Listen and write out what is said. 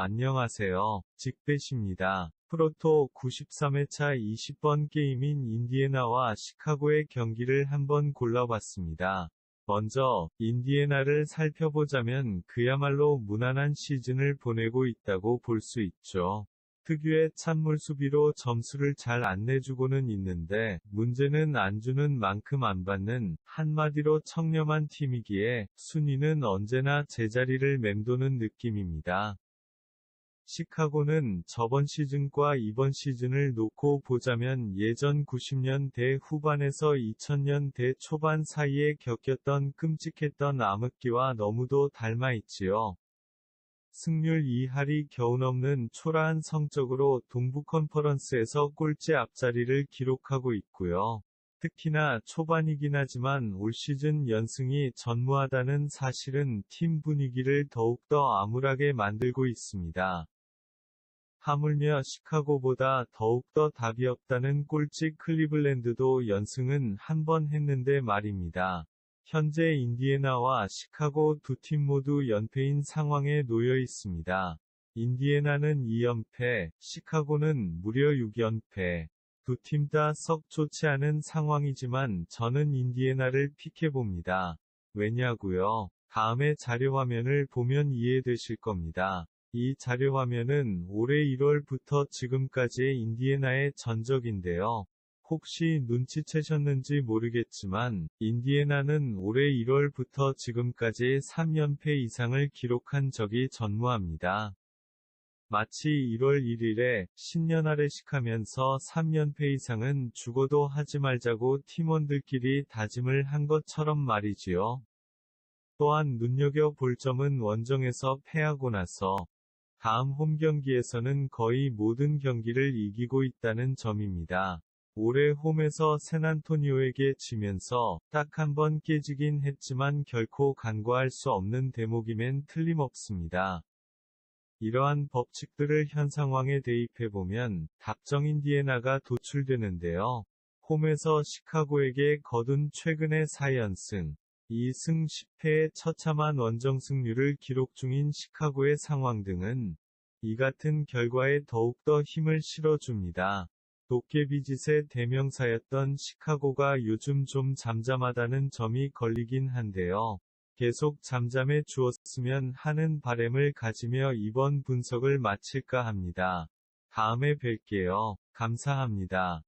안녕하세요. 직배십니다. 프로토 93회차 20번 게임인 인디애나와 시카고의 경기를 한번 골라봤습니다. 먼저 인디애나를 살펴보자면 그야말로 무난한 시즌을 보내고 있다고 볼 수 있죠. 특유의 찬물 수비로 점수를 잘 안 내주고는 있는데 문제는 안 주는 만큼 안 받는 한마디로 청렴한 팀이기에 순위는 언제나 제자리를 맴도는 느낌입니다. 시카고는 저번 시즌과 이번 시즌을 놓고 보자면 예전 90년대 후반에서 2000년대 초반 사이에 겪었던 끔찍했던 암흑기와 너무도 닮아 있지요. 승률 2할이 겨우 넘는 초라한 성적으로 동부 컨퍼런스에서 꼴찌 앞자리를 기록하고 있고요. 특히나 초반이긴 하지만 올 시즌 연승이 전무하다는 사실은 팀 분위기를 더욱더 암울하게 만들고 있습니다. 하물며 시카고보다 더욱더 답이 없다는 꼴찌 클리블랜드도 연승은 한 번 했는데 말입니다. 현재 인디애나와 시카고 두 팀 모두 연패인 상황에 놓여 있습니다. 인디애나는 2연패, 시카고는 무려 6연패. 두 팀 다 썩 좋지 않은 상황이지만 저는 인디애나를 픽해봅니다. 왜냐고요? 다음에 자료 화면을 보면 이해되실 겁니다. 이 자료 화면은 올해 1월부터 지금까지의 인디애나의 전적인데요. 혹시 눈치채셨는지 모르겠지만, 인디애나는 올해 1월부터 지금까지 3연패 이상을 기록한 적이 전무합니다. 마치 1월 1일에 신년 아래식하면서 3연패 이상은 죽어도 하지 말자고 팀원들끼리 다짐을 한 것처럼 말이지요. 또한 눈여겨 볼 점은 원정에서 패하고 나서 다음 홈 경기에서는 거의 모든 경기를 이기고 있다는 점입니다. 올해 홈에서 샌안토니오에게 지면서 딱 한 번 깨지긴 했지만 결코 간과할 수 없는 대목이면 틀림없습니다. 이러한 법칙들을 현 상황에 대입해보면 답정 인디애나가 도출되는데요. 홈에서 시카고에게 거둔 최근의 4연승, 2승 10패의 처참한 원정 승률을 기록 중인 시카고의 상황 등은 이 같은 결과에 더욱더 힘을 실어줍니다. 도깨비짓의 대명사였던 시카고가 요즘 좀 잠잠하다는 점이 걸리긴 한데요. 계속 잠잠해 주었으면 하는 바램을 가지며 이번 분석을 마칠까 합니다. 다음에 뵐게요. 감사합니다.